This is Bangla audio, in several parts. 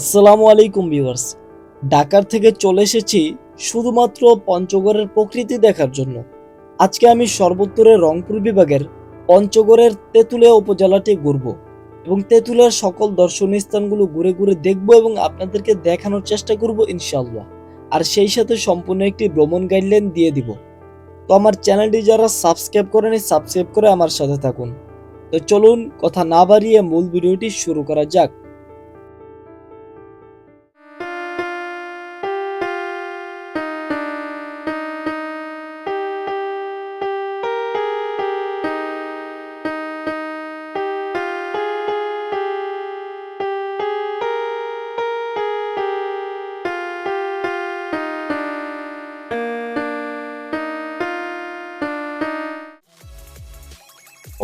আসসালামু আলাইকুম ভিউয়ার্স। ঢাকার থেকে চলে এসেছি শুধুমাত্র পঞ্চগড়ের প্রকৃতি দেখার জন্য। আজকে আমি সর্বোত্তরের রংপুর বিভাগের পঞ্চগড়ের তেঁতুলিয়া উপজেলাটি ঘুরব এবং তেঁতুলিয়ার সকল দর্শনীয় স্থানগুলো ঘুরে ঘুরে দেখব এবং আপনাদেরকে দেখানোর চেষ্টা করব ইনশাআল্লাহ। আর সেই সাথে সম্পূর্ণ একটি ভ্রমণ গাইডলাইন দিয়ে দিব। তো আমার চ্যানেলটি যারা সাবস্ক্রাইব করেনি, সাবস্ক্রাইব করে আমার সাথে থাকুন। তো চলুন, কথা না বাড়িয়ে মূল ভিডিওটি শুরু করা যাক।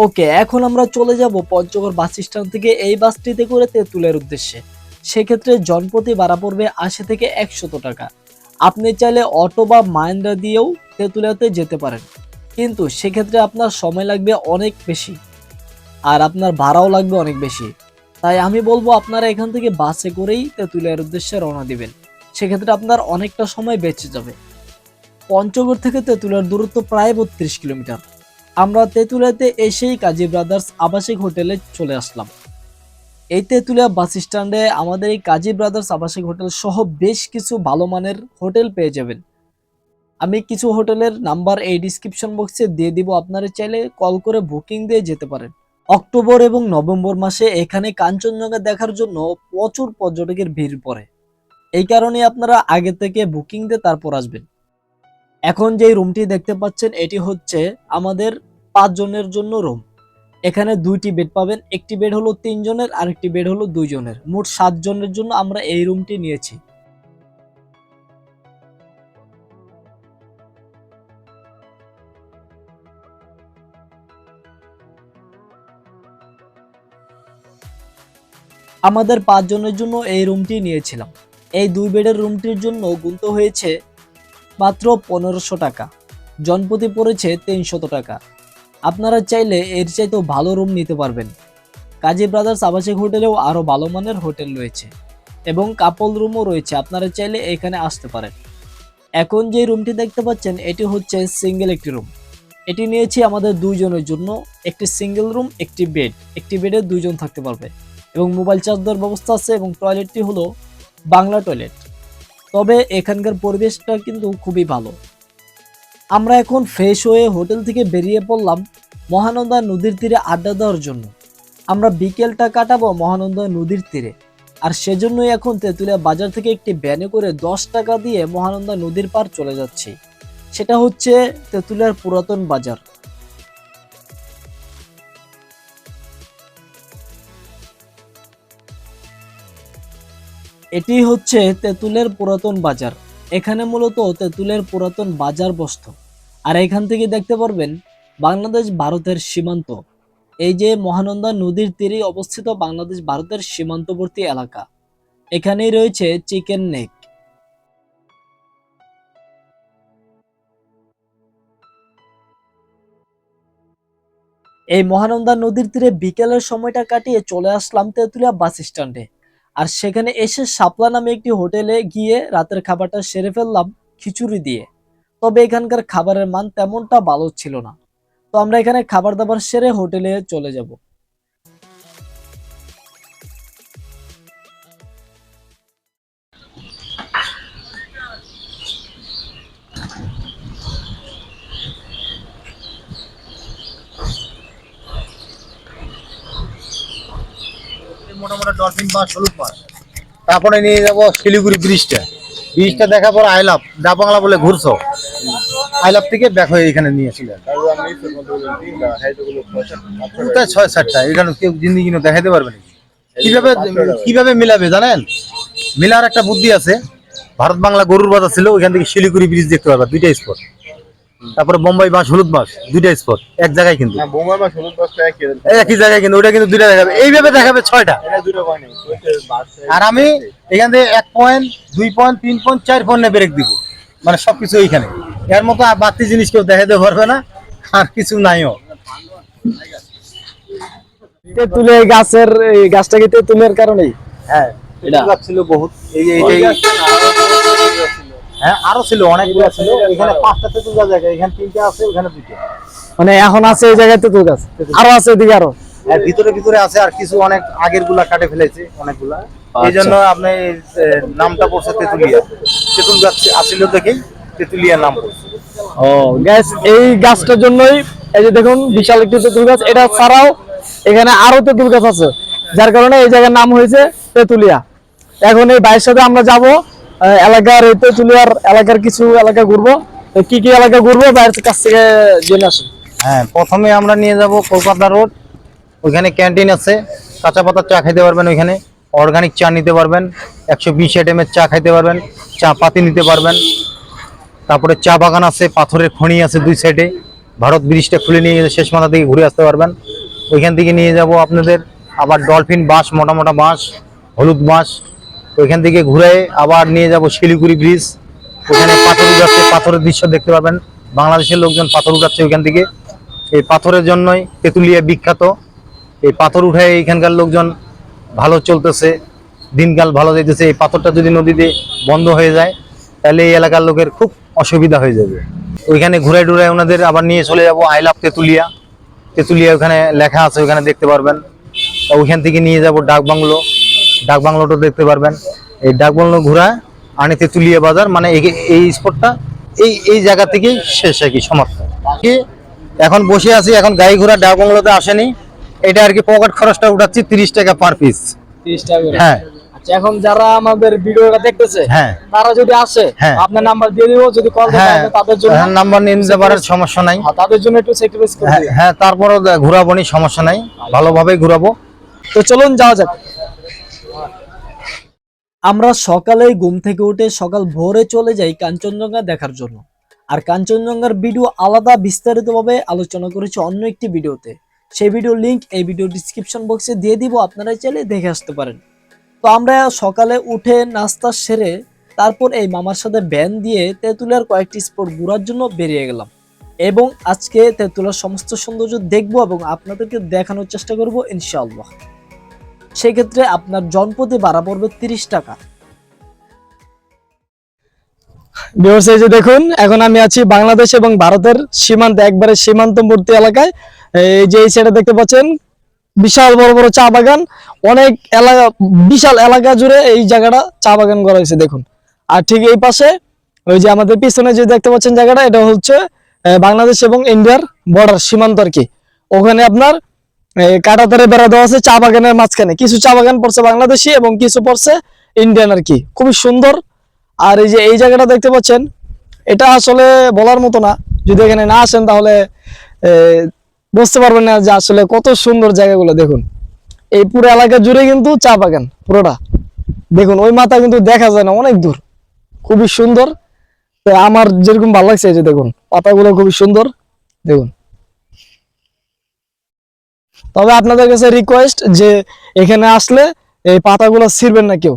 ওকে, এখন আমরা চলে যাব পঞ্চগড় বাস স্ট্যান্ড থেকে এই বাসটিতে করে তেঁতুলের উদ্দেশ্যে। সেক্ষেত্রে জনপ্রতি ভাড়া পড়বে আশি থেকে একশত টাকা। আপনি চাইলে অটো বা মাইন্ডা দিয়েও তেঁতুলিয়াতে যেতে পারেন। কিন্তু সেক্ষেত্রে আপনার সময় লাগবে অনেক বেশি। আর আপনার ভাড়াও লাগবে অনেক বেশি। তাই আমি বলব আপনারা এখান থেকে বাসে করেই তেঁতুলিয়ার উদ্দেশ্যে রওনা দিবেন। সেক্ষেত্রে আপনার অনেকটা সময় বেঁচে যাবে। পঞ্চগড় থেকে তেঁতুলিয়ার দূরত্ব প্রায় বত্রিশ কিলোমিটার। আমরা তেঁতুলিয়াতে এসেই কাজী ব্রাদার্স আবাসিক হোটেলে চলে আসলাম। এই তেঁতুলিয়া বাস স্ট্যান্ডে আমাদের এই কাজী ব্রাদার্স আবাসিক হোটেল সহ বেশ কিছু ভালো মানের হোটেল পেয়ে যাবেন। আমি কিছু হোটেলের নাম্বার এই ডিসক্রিপশন বক্সে দিয়ে দিব, আপনারা চাইলে কল করে বুকিং দিয়ে যেতে পারেন। অক্টোবর এবং নভেম্বর মাসে এখানে কাঞ্চনজঙ্ঘা দেখার জন্য প্রচুর পর্যটকের ভিড় পড়ে। এই কারণে আপনারা আগে থেকে বুকিং দিয়ে তারপর আসবেন। এখন যে রুমটি দেখতে পাচ্ছেন, এটি হচ্ছে আমাদের পাঁচ জনের জন্য রুম এখানে দুইটি বেড পাবেন, একটি বেড হলো তিন জনের আর একটি বেড হলো দুই জনের। মোট সাত জনের জন্য আমরা এই রুমটি নিয়েছি। আমাদের পাঁচ জনের জন্য এই রুমটি নিয়েছিলাম। এই দুই বেডের রুমটির জন্য গুনতে হয়েছে মাত্র পনেরোশো টাকা। জনপ্রতি পড়েছে তিনশত টাকা। আপনারা চাইলে এর চাইতেও ভালো রুম নিতে পারবেন। কাজী ব্রাদার্স আবাসিক হোটেলেও আরও ভালো মানের হোটেল রয়েছে এবং কাপল রুমও রয়েছে, আপনারা চাইলে এখানে আসতে পারেন। এখন যে রুমটি দেখতে পাচ্ছেন, এটি হচ্ছে সিঙ্গেল একটি রুম এটি নিয়েছি আমাদের দুইজনের জন্য, একটি সিঙ্গেল রুম একটি বেড একটি বেডে দুইজন থাকতে পারবে এবং মোবাইল চার্জ দেওয়ার ব্যবস্থা আছে এবং টয়লেটটি হলো বাংলা টয়লেট তবে এখানকার পরিবেশটা কিন্তু খুবই ভালো। আমরা এখন ফ্রেশ হয়ে হোটেল থেকে বেরিয়ে পড়লাম মহানন্দা নদীর তীরে আড্ডা দেওয়ার জন্য। আমরা বিকেলটা কাটাবো মহানন্দা নদীর তীরে। আর সেজন্যই এখন তেঁতুলিয়া বাজার থেকে একটি ভ্যানে করে দশ টাকা দিয়ে মহানন্দা নদীর পার চলে যাচ্ছি। সেটা হচ্ছে তেঁতুলিয়ার পুরাতন বাজার। এটি হচ্ছে তেঁতুলের পুরাতন বাজার। এখানে মূলত তেঁতুলের পুরাতন বাজার বসত। আর এখান থেকে দেখতে পারবেন, বাংলাদেশ ভারতের সীমান্ত। এই যে মহানন্দা নদীর তীরে অবস্থিত বাংলাদেশ ভারতের সীমান্তবর্তী এলাকা। এখানেই রয়েছে চিকেন নেক। এই মহানন্দা নদীর তীরে বিকেলের সময়টা কাটিয়ে চলে আসলাম তেঁতুলিয়া বাস স্ট্যান্ডে। আর সেখানে এসে শাপলা নামে একটি হোটেলে গিয়ে রাতের খাবারটা সেরে ফেললাম খিচুড়ি দিয়ে। তবে এখানকার খাবারের মান তেমনটা ভালো ছিল না। তো আমরা এখানে খাবার দাবার সেরে হোটেলে চলে যাব। তারপরে নিয়ে যাব শিলিগুড়ি ব্রিজটা। ব্রিজটা দেখার পর আইলাভ ডাবাংলা বলে ঘুরছো? আইলাভ থেকে ব্যাক হয়ে এখানে নিয়েছিলেন কোথায় ছয় সাতটা, এখানে কেউ জিন্দিগি দেখাতে পারবে না কীভাবে কীভাবে মিলাবে জানেন? মিলার একটা বুদ্ধি আছে। ভারত বাংলা গরুর বাজার ছিল, ওইখান থেকে শিলিগুড়ি ব্রিজ দেখতে পারবা, দুইটা স্পট তারপরে বোম্বাই মাছ হলুদ মাছ দুইটা স্পট এক জায়গায় কিন্তু। হলুদ বাসটা একই জায়গায় কিন্তু ওটা কিন্তু দুইটা দেখাবে। এইভাবে দেখাবে ছয়টা। আর আমি এখান থেকে এক পয়েন্ট দুই পয়েন্ট তিন পয়েন্ট চার পয়েন্টে ব্রেক দিব। মানে সবকিছু এইখানে। এর মতো আর বাড়তি জিনিস কেউ দেখাতে পারবে না। আর কিছু নাইও। তেঁতুলে গাছের এই গাছটা কি তেঁতুলের কারণেই? হ্যাঁ এটা? ছিল বহুত। এই যে এই যে হ্যাঁ আরও ছিল অনেকগুলো ছিল। এখানে পাঁচটা তেঁতুল গাছ আছে এখানে তিনটা আছে ওখানে দুটো মানে এখন আছে এই জায়গায় তেঁতুল গাছ। আরও আছে এদিকে আরও। আর ভিতরে ভিতরে আছে আর কিছু অনেক আগেরগুলা কাটে ফেলেছে অনেকগুলা। এই জন্য আপনি নামটা পড়ছে তেঁতুলিয়া। তেঁতুল গাছ আসিল দেখেই তেঁতুলিয়া নাম পড়ছে। ও গ্যাস এই গাছটার জন্যই এই যে দেখুন বিশাল একটি তেঁতুল গাছ। এটা ছাড়াও এখানে আরও তেঁতুল গাছ আছে। যার কারণে এই জায়গার নাম হয়েছে তেঁতুলিয়া। এখন এই ভাইয়ের সাথে আমরা যাব এলাকার এই তেঁতুলিয়ার এলাকার কিছু এলাকা ঘুরবো। কি কি এলাকা ঘুরবো ভাইয়ের কাছ থেকে জেনে আসুন হ্যাঁ প্রথমে আমরা নিয়ে যাব কলকাতা রোড। ওইখানে ক্যান্টিন আছে, কাঁচা পাতার চা খাইতে পারবেন ওইখানে। অর্গানিক চা নিতে পারবেন, একশো বিশ আইটেমের চা খাইতে পারবেন, চা পাতি নিতে পারবেন। তারপরে চা বাগান আছে, পাথরের খনি আছে দুই সাইডে। ভারত ব্রিজটা খুলে নিয়ে শেষ মাথা থেকে ঘুরে আসতে পারবেন। ওইখান থেকে নিয়ে যাব আপনাদের। আবার ডলফিন বাঁশ, মোটা মোটা বাঁশ, হলুদ বাঁশ ওইখান থেকে ঘুরে আবার নিয়ে যাব শিলিগুড়ি ব্রিজ। ওখানে পাথর উঠাচ্ছে পাথরের দৃশ্য দেখতে পাবেন বাংলাদেশের লোকজন পাথর উঠাচ্ছে ওইখান থেকে। এই পাথরের জন্যই তেঁতুলিয়া বিখ্যাত। এই পাথর উঠায় এখানকার লোকজন ভালো চলতেছে, দিনকাল ভালো যাইতেছে। এই পাথরটা যদি নদীতে বন্ধ হয়ে যায়, তাহলে এই এলাকার লোকের খুব অসুবিধা হয়ে যাবে। ওইখানে ঘুরে টুরে ওনাদের আবার নিয়ে চলে যাব আই লাভ তেঁতুলিয়া। তেঁতুলিয়া ওখানে লেখা আছে, ওখানে দেখতে পারবেন। ওইখান থেকে নিয়ে যাব ডাক বাংলো ডাক বাংলোটা দেখতে পারবেন। এই ডাক বাংলো ঘোরা আনে তেঁতুলিয়া বাজার মানে এই- স্পটটা এই এই জায়গা থেকেই শেষ আর কি সমাপ্ত। কি এখন বসে আছি এখন গাড়ি ঘোড়া ডাক বাংলোতে আসেনি। এটা আর কি পকেট খরচটা উঠাচ্ছি তিরিশ টাকা পার পিস তিরিশ টাকা হ্যাঁ। আচ্ছা এখন যারা আমাদের ভিডিওটা দেখতেছে হ্যাঁ। তারা যদি আসে হ্যাঁ। আপনার নাম্বার দিয়ে দিব যদি কল হ্যাঁ তাদের জন্য হ্যাঁ, নাম্বার নিয়ে নিতে পারার সমস্যা নাই। হ্যাঁ, তাদের জন্য একটু স্যাক্রিফাইস করে হ্যাঁ দিবেন। হ্যাঁ তারপরও ঘুরাবো নি সমস্যা নাই। ভালোভাবেই ঘুরাবো। তো চলুন যাওয়া যাক। আমরা সকালেই ঘুম থেকে উঠে সকাল ভোরে চলে যাই কাঞ্চনজঙ্ঘা দেখার জন্য। আর কাঞ্চনজঙ্ঘার ভিডিও আলাদা বিস্তারিতভাবে আলোচনা করেছি অন্য একটি ভিডিওতে সেই ভিডিও লিঙ্ক এই ভিডিও ডিসক্রিপশন বক্সে দিয়ে দিব, আপনারা চাইলে দেখে আসতে পারেন। তো আমরা সকালে উঠে নাস্তা সেরে তারপর এই মামার সাথে ব্যান দিয়ে তেঁতুলিয়ার কয়েকটি স্পট ঘোরার জন্য বেরিয়ে গেলাম। এবং আজকে তেঁতুলার সমস্ত সৌন্দর্য দেখব এবং আপনাদেরকে দেখানোর চেষ্টা করব, ইনশাআল্লাহ। সেক্ষেত্রে আপনার জনপ্রতি ভাড়া পড়বে তিরিশ টাকা। দেখুন, এখন আমি আছি বাংলাদেশ এবং ভারতের সীমান্তে, একবারে সীমান্তবর্তী এলাকায়। এই যে এই সাইডে দেখতে পাচ্ছেন, বিশাল বড় বড় চা বাগান। অনেক এলাকা, বিশাল এলাকা জুড়ে এই জায়গাটা চা বাগান করা হয়েছে, দেখুন। আর ঠিক এই পাশে, ওই যে আমাদের পিছনে যে দেখতে পাচ্ছেন জায়গাটা, এটা হচ্ছে বাংলাদেশ এবং ইন্ডিয়ার বর্ডার সীমান্ত আর কি। ওখানে আপনার কাটাতারে বেড়া দেওয়া আছে, চা বাগানের মাঝখানে। কিছু চা বাগান পড়ছে বাংলাদেশি এবং কিছু পড়ছে ইন্ডিয়ান আর কি। খুবই সুন্দর। আর এই যে, এই জায়গাটা দেখতে পাচ্ছেন, এটা আসলে বলার মতো না। যদি এখানে না আসেন তাহলে বুঝতে পারবেন না যে আসলে কত সুন্দর জায়গাগুলো, দেখুন। এই পুরো এলাকা জুড়ে কিন্তু চা বাগান, পুরোটা। দেখুন, ওই মাথা কিন্তু দেখা যায় না, অনেক দূর। খুবই সুন্দর। আমার যেরকম ভালো লাগছে এই যে, দেখুন, পাতাগুলো খুবই সুন্দর। দেখুন তবে আপনাদের কাছে রিকোয়েস্ট যে এখানে আসলে এই পাতাগুলো ছিঁড়বেন না কেউ।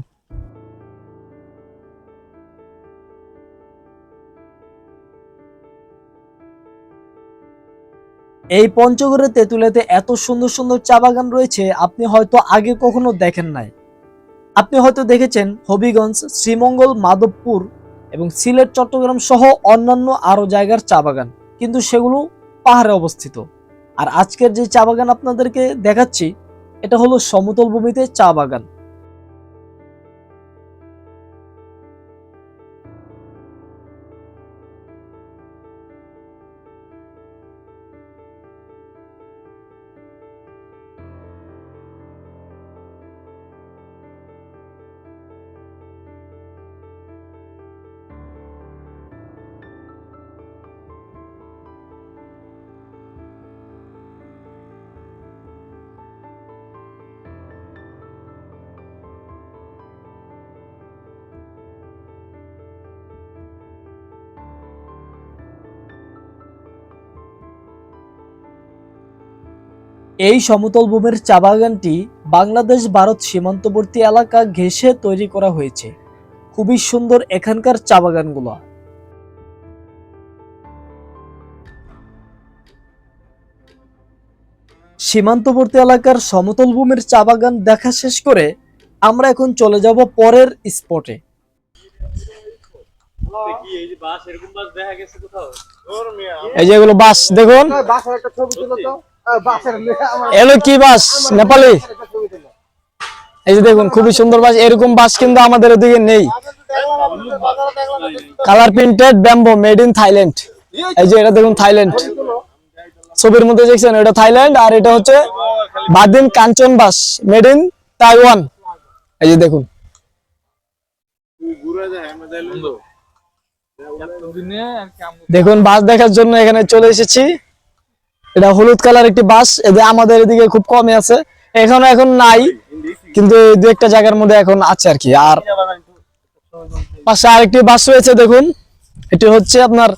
এই পঞ্চগড়ের তেঁতুলিয়াতে এত সুন্দর সুন্দর চা বাগান রয়েছে, আপনি হয়তো আগে কখনো দেখেন নাই। আপনি হয়তো দেখেছেন হবিগঞ্জ, শ্রীমঙ্গল, মাধবপুর এবং সিলেট, চট্টগ্রাম সহ অন্যান্য আরও জায়গার চা বাগান, কিন্তু সেগুলো পাহাড়ে অবস্থিত। আর আজকের যে চা বাগান আপনাদেরকে দেখাচ্ছি এটা হলো সমতল ভূমিতে চা বাগান। এই সমতল ভূমির চা বাগানটি বাংলাদেশ ভারত সীমান্তবর্তী এলাকা ঘেঁষে তৈরি করা হয়েছে। খুবই সুন্দর এখানকার চা বাগানগুলো সীমান্তবর্তী এলাকার সমতল ভূমির চা বাগান দেখা শেষ করে আমরা এখন চলে যাব পরের স্পটে। এই যে এগুলো বাস দেখুন। এলো কি বাস? নেপালি? এই যে দেখুন, খুবই সুন্দর বাস। এরকম বাস কিন্তু আমাদের ওদিকে নেই। Colour printed bamboo made in Thailand এই যে এটা দেখুন থাইল্যান্ড ছবির মধ্যে দেখছেন, এটা থাইল্যান্ড আর এটা হচ্ছে বাদিন কাঞ্চন বাস মেড ইন তাইওয়ান এই যে দেখুন। দেখুন, বাস দেখার জন্য এখানে চলে এসেছি। এটা হলুদ কালার একটি বাস এদের আমাদের এদিকে খুব কমই আছে। এখনও এখন নাই, কিন্তু দু একটা জায়গার মধ্যে এখন আছে আর কি। আর পাশে আরেকটি বাস রয়েছে, দেখুন। এটি হচ্ছে আপনার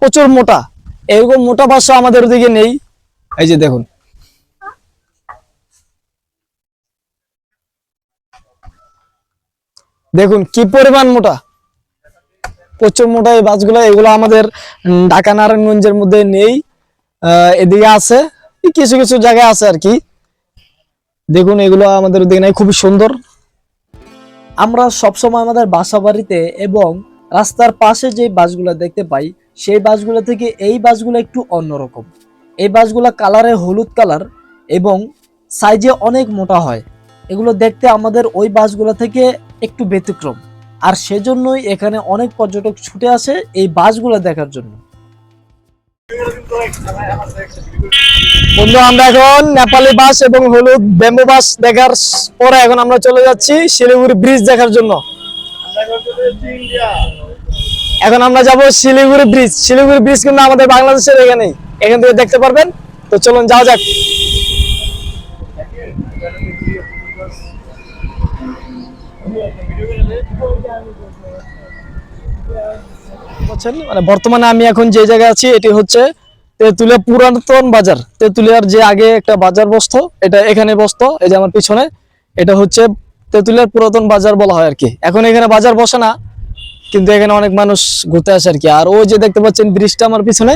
প্রচুর মোটা। এরকম মোটা বাসও আমাদের ওদিকে নেই। এই যে দেখুন। দেখুন, কি পরিমাণ মোটা। প্রচুর মোটা এই বাসগুলো, এগুলো আমাদের ঢাকা নারায়ণগঞ্জের মধ্যে নেই। এদিকে আছে। কিছু কিছু জায়গায় আছে আর কি। দেখুন, এগুলো আমাদের ওদিকে নেই, খুবই সুন্দর। আমরা সবসময় আমাদের বাসা বাড়িতে এবং রাস্তার পাশে যে বাসগুলো দেখতে পাই, সেই বাসগুলো থেকে এই বাসগুলো একটু অন্যরকম। এই বাসগুলো কালারে হলুদ কালার এবং সাইজে অনেক মোটা হয়। এগুলো দেখতে আমাদের ওই বাসগুলো থেকে একটু ব্যতিক্রম। আর সেজন্যই এখানে অনেক পর্যটক ছুটে আসে এই বাসগুলো দেখার জন্য। বন্ধু, আমরা এখন নেপালি বাস এবং হলুদ বেম্বু বাস দেখার পরে এখন আমরা চলে যাচ্ছি শিলিগুড়ি ব্রিজ দেখার জন্য। এখন আমরা যাব শিলিগুড়ি ব্রিজ। শিলিগুড়ি ব্রিজ কিন্তু আমাদের বাংলাদেশের এখানেই এখান থেকে দেখতে পারবেন। তো চলুন, যাওয়া যাক। বলছেন মানে বর্তমানে আমি এখন যে জায়গায় আছি, এটি হচ্ছে তেঁতুলিয়া পুরাতন বাজার। তেঁতুলিয়ার যে আগে একটা বাজার বসতো, এটা এখানে বসতো, এই যে আমার পিছনে, এটা হচ্ছে তেঁতুলিয়ার পুরাতন বাজার বলা হয় আর কি। এখন এখানে বাজার বসে না, কিন্তু এখানে অনেক মানুষ ঘুরতে আসে আর কি। আর ওই যে দেখতে পাচ্ছেন ব্রিজটা আমার পিছনে,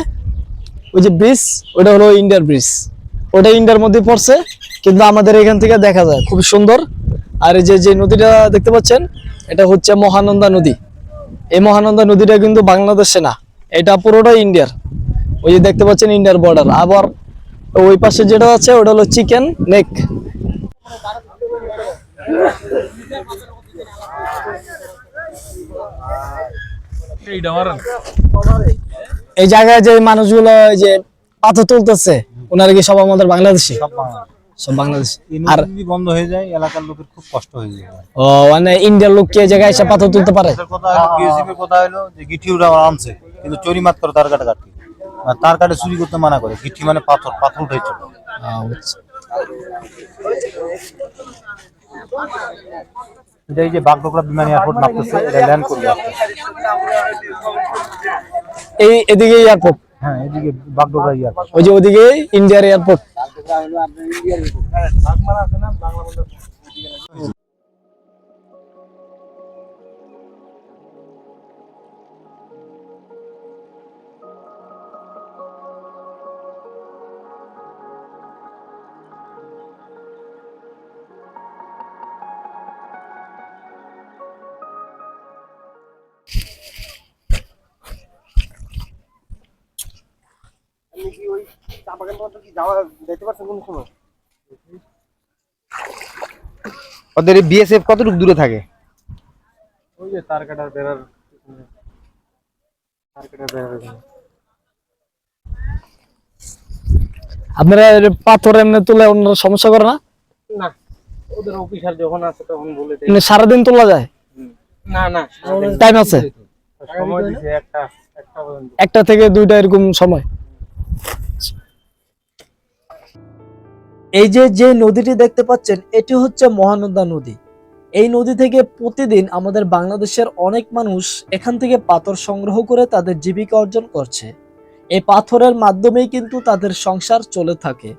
ওই যে ব্রিজ ওটা হলো ইন্ডিয়ার ব্রিজ। ওটা ইন্ডিয়ার মধ্যে পড়ছে, কিন্তু আমাদের এখান থেকে দেখা যায়, খুব সুন্দর। আর এই যে যে নদীটা দেখতে পাচ্ছেন, এটা হচ্ছে মহানন্দা নদী। এই মহানন্দা নদীটা কিন্তু বাংলাদেশে না, এটা পুরোটাই ইন্ডিয়ার। ওই যে দেখতে পাচ্ছেন ইন্ডিয়ার বর্ডার আবার ওই পাশে যেটা আছে, ওটা হলো চিকেন নেক। এই জায়গায় যে মানুষগুলো যে পাথর তুলতেছে, ওনারা কি সব আমাদের বাংলাদেশি। সব বাংলা সব বাংলাদেশি আর যদি বন্ধ হয়ে যায় এলাকার লোকের খুব কষ্ট হয়ে যায়। ও মানে ইন্ডিয়ার লোক কি জায়গায় এসে পাথর তুলতে পারে? কথা বিএসএফ কথা হলো যে গিঠিউরা আনছে কিন্তু চুরি মাত করে তার কাটা কাটতে তার কাটে চুরি করতে মানা করে গিঠি মানে পাথর পাথর উঠে চলে। এটা এই যে বাগডোগরা বিমান এয়ারপোর্ট নামতেছে এটা ল্যান্ড করবে। এই এদিকে এয়ারপোর্ট? হ্যাঁ এদিকে বাগডোগরা এয়ারপোর্ট। ওই যে ওদিকে ইন্ডিয়ার এয়ারপোর্ট? এটা হলো আপনার ইন্ডিয়ার বাংলা আছে ওদের বিএসএফ কতটুকু দূরে থাকে? ওই যে তার কাটার বেড়ার তার কাটার বেড়ার আপনারা পাথর এমনি তুলে অন্যরা সমস্যা করে না? না ওদের অফিসার যখন আছে তখন বলে দেয়। এমনি সারাদিন তোলা যায়? না না টাইম আছে? সময় দিছে একটা একটা একটা থেকে দুইটা এরকম সময়? এই যে যে নদীটি দেখতে পাচ্ছেন, এটি হচ্ছে মহানন্দা নদী। এই নদী থেকে প্রতিদিন আমাদের বাংলাদেশের অনেক মানুষ এখান থেকে পাথর সংগ্রহ করে তাদের জীবিকা অর্জন করছে। এই পাথরের মাধ্যমেই কিন্তু তাদের সংসার চলে থাকে।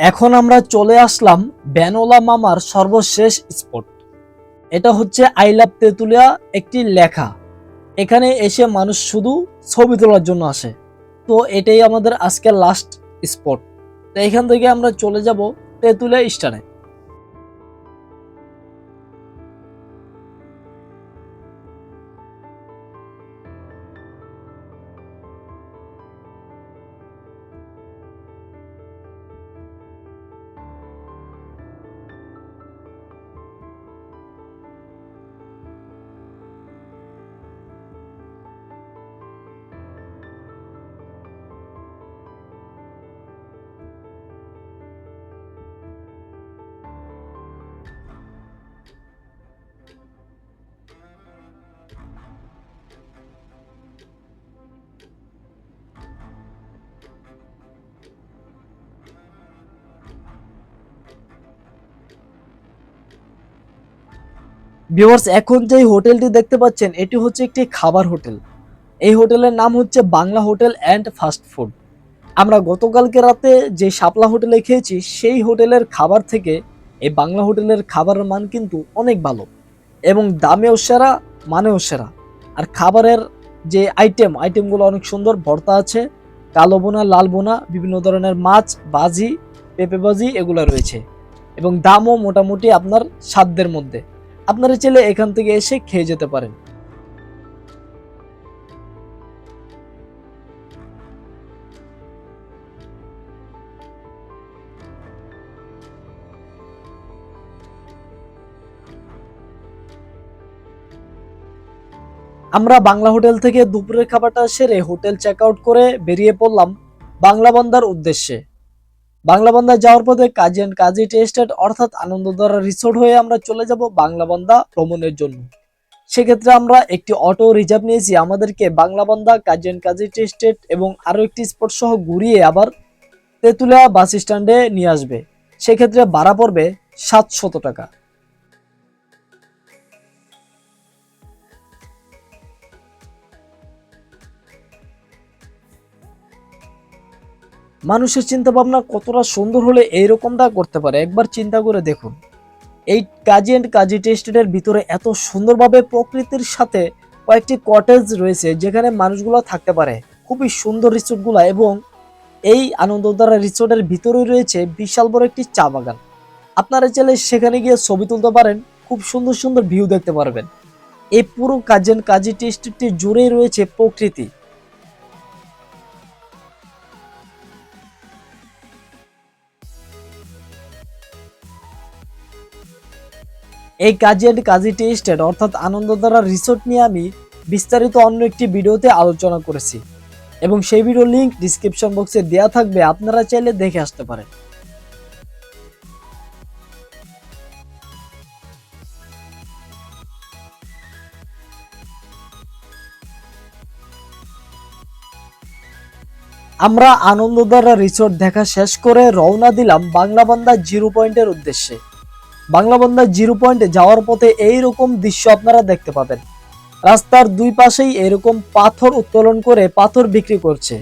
এখন আমরা চলে আসলাম বেনোলা মামার সর্বশেষ স্পট। এটা হচ্ছে আই লাভ তেঁতুলিয়া একটি লেখা। এখানে এসে মানুষ শুধু ছবি তোলার জন্য আসে। তো এটাই আমাদের আজকের লাস্ট স্পট তো এখান থেকে আমরা চলে যাব তেঁতুলিয়া স্টানে ভিউয়ার্স এখন যে হোটেলটি দেখতে পাচ্ছেন, এটি হচ্ছে একটি খাবার হোটেল। এই হোটেলের নাম হচ্ছে Bangla hotel and fast food. আমরা গতকালকে রাতে যে শাপলা হোটেলে খেয়েছি, সেই হোটেলের খাবার থেকে এই বাংলা হোটেলের খাবারের মান কিন্তু অনেক ভালো এবং দামেও সেরা, মানেও সেরা। আর খাবারের যে আইটেম আইটেমগুলো অনেক সুন্দর, ভর্তা আছে, কালো বোনা, লাল বোনা, বিভিন্ন ধরনের মাছ, বাজি, পেঁপে বাজি, এগুলো রয়েছে। এবং দামও মোটামুটি আপনার সাধ্যের মধ্যে। আপনারা চাইলে এখান থেকে এসে খেয়ে যেতে পারেন। আমরা বাংলা হোটেল থেকে দুপুরের খাবারটা সেরে হোটেল চেক আউট করে বেরিয়ে পড়লাম বাংলা বন্দার উদ্দেশ্যে। বাংলা বন্দা যাওয়ার পথে কাজী অ্যান্ড কাজী টেস্টেড অর্থাৎ আনন্দধারা রিসোর্ট হয়ে আমরা চলে যাব বাংলা বন্ধা ভ্রমণের জন্য। সেক্ষেত্রে আমরা একটি অটো রিজার্ভ নিয়েছি, আমাদেরকে বাংলা বন্দা কাজী অ্যান্ড কাজী টেস্টেড এবং আরও একটি স্পট সহ ঘুরিয়ে আবার তেঁতুলিয়া বাস স্ট্যান্ডে নিয়ে আসবে। সেক্ষেত্রে ভাড়া পড়বে সাতশত টাকা। মানুষের চিন্তা ভাবনা কতটা সুন্দর হলে এইরকমটা করতে পারে? একবার চিন্তা করে দেখুন। এই কাজী অ্যান্ড কাজী টেস্টেডের ভিতরে এত সুন্দরভাবে প্রকৃতির সাথে কয়েকটি কটেজ রয়েছে, যেখানে মানুষগুলো থাকতে পারে। খুবই সুন্দর রিসোর্টগুলো এবং এই আনন্দধারা রিসোর্টের ভিতরে রয়েছে বিশাল বড় একটি চা বাগান। আপনারা চাইলে সেখানে গিয়ে ছবি তুলতে পারেন, খুব সুন্দর সুন্দর ভিউ দেখতে পারবেন। এই পুরো কাজী অ্যান্ড কাজী টেস্টেডটি জুড়েই রয়েছে প্রকৃতি। এই কাজী অ্যান্ড কাজী টেস্টেড অর্থাৎ আনন্দধারা রিসোর্ট নিয়ে আমি বিস্তারিত অন্য একটি ভিডিওতে আলোচনা করেছি। এবং সেই ভিডিও লিঙ্ক ডিসক্রিপশন বক্সে দেওয়া থাকবে, আপনারা চাইলে দেখে আসতে পারেন। আমরা আনন্দধারা রিসোর্ট দেখা শেষ করে রওনা দিলাম বাংলাবান্ধা জিরো পয়েন্টের উদ্দেশ্যে। বাংলাবান্ধা জিরো পয়েন্টে যাওয়ার পথে এইরকম দৃশ্য আপনারা দেখতে পাবেন। রাস্তার দুই পাশেই এরকম পাথর উত্তোলন করে পাথর বিক্রি করছে।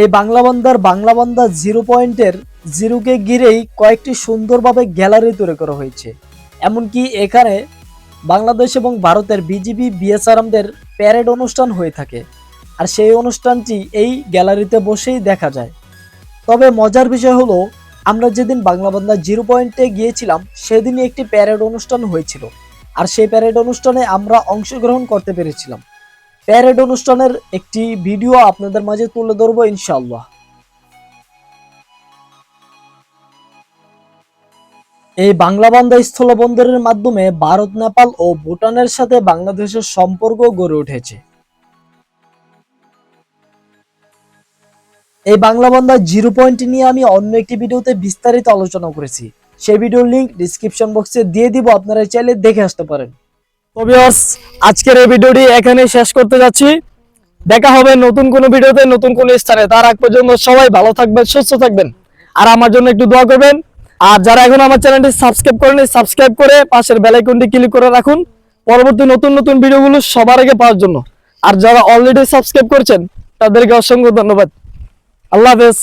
এই বাংলাবান্ধার বাংলাবান্ধা জিরো পয়েন্টের জিরোকে ঘিরেই কয়েকটি সুন্দরভাবে গ্যালারি তৈরি করা হয়েছে। এমনকি এখানে বাংলাদেশ এবং ভারতের বিজিবি, বিএসআরএমদের প্যারেড অনুষ্ঠান হয়ে থাকে। আর সেই অনুষ্ঠানটি এই গ্যালারিতে বসেই দেখা যায়। তবে মজার বিষয় হলো, আমরা যেদিন বাংলাবান্ধা জিরো পয়েন্টে গিয়েছিলাম, সেদিনই একটি প্যারেড অনুষ্ঠান হয়েছিল। আর সেই প্যারেড অনুষ্ঠানে আমরা অংশগ্রহণ করতে পেরেছিলাম। প্যারেড অনুষ্ঠানের একটি ভিডিও আপনাদের মাঝে তুলে ধরবো ইনশাআল্লাহ। এই বাংলাবান্ধা স্থলবন্দরের মাধ্যমে ভারত, নেপাল ও ভুটানের সাথে বাংলাদেশের সম্পর্ক গড়ে উঠেছে। এই বাংলাবান্ধা জিরো পয়েন্ট নিয়ে আমি অন্য একটি ভিডিওতে বিস্তারিত আলোচনা করেছি। সেই ভিডিওর লিংক ডিসক্রিপশন বক্সে দিয়ে দিব আপনারা চাইলে দেখে আসতে পারেন। তো viewers, আজকের এই ভিডিওটি এখানে শেষ করতে যাচ্ছি। দেখা হবে নতুন কোনো ভিডিওতে নতুন কোনো স্থানে। তার আগ পর্যন্ত সবাই ভালো থাকবেন সুস্থ থাকবেন। আর আমার জন্য একটু দোয়া করবেন। আর যারা এখন আমার চ্যানেলটি সাবস্ক্রাইব করেনি সাবস্ক্রাইব করে পাশের বেল আইকনটি ক্লিক করে রাখুন। পরবর্তী নতুন নতুন ভিডিওগুলো সবার আগে পাওয়ার জন্য। আর যারা অলরেডি সাবস্ক্রাইব করছেন তাদেরকে অসংখ্য ধন্যবাদ। আল্লাহ হাফেজ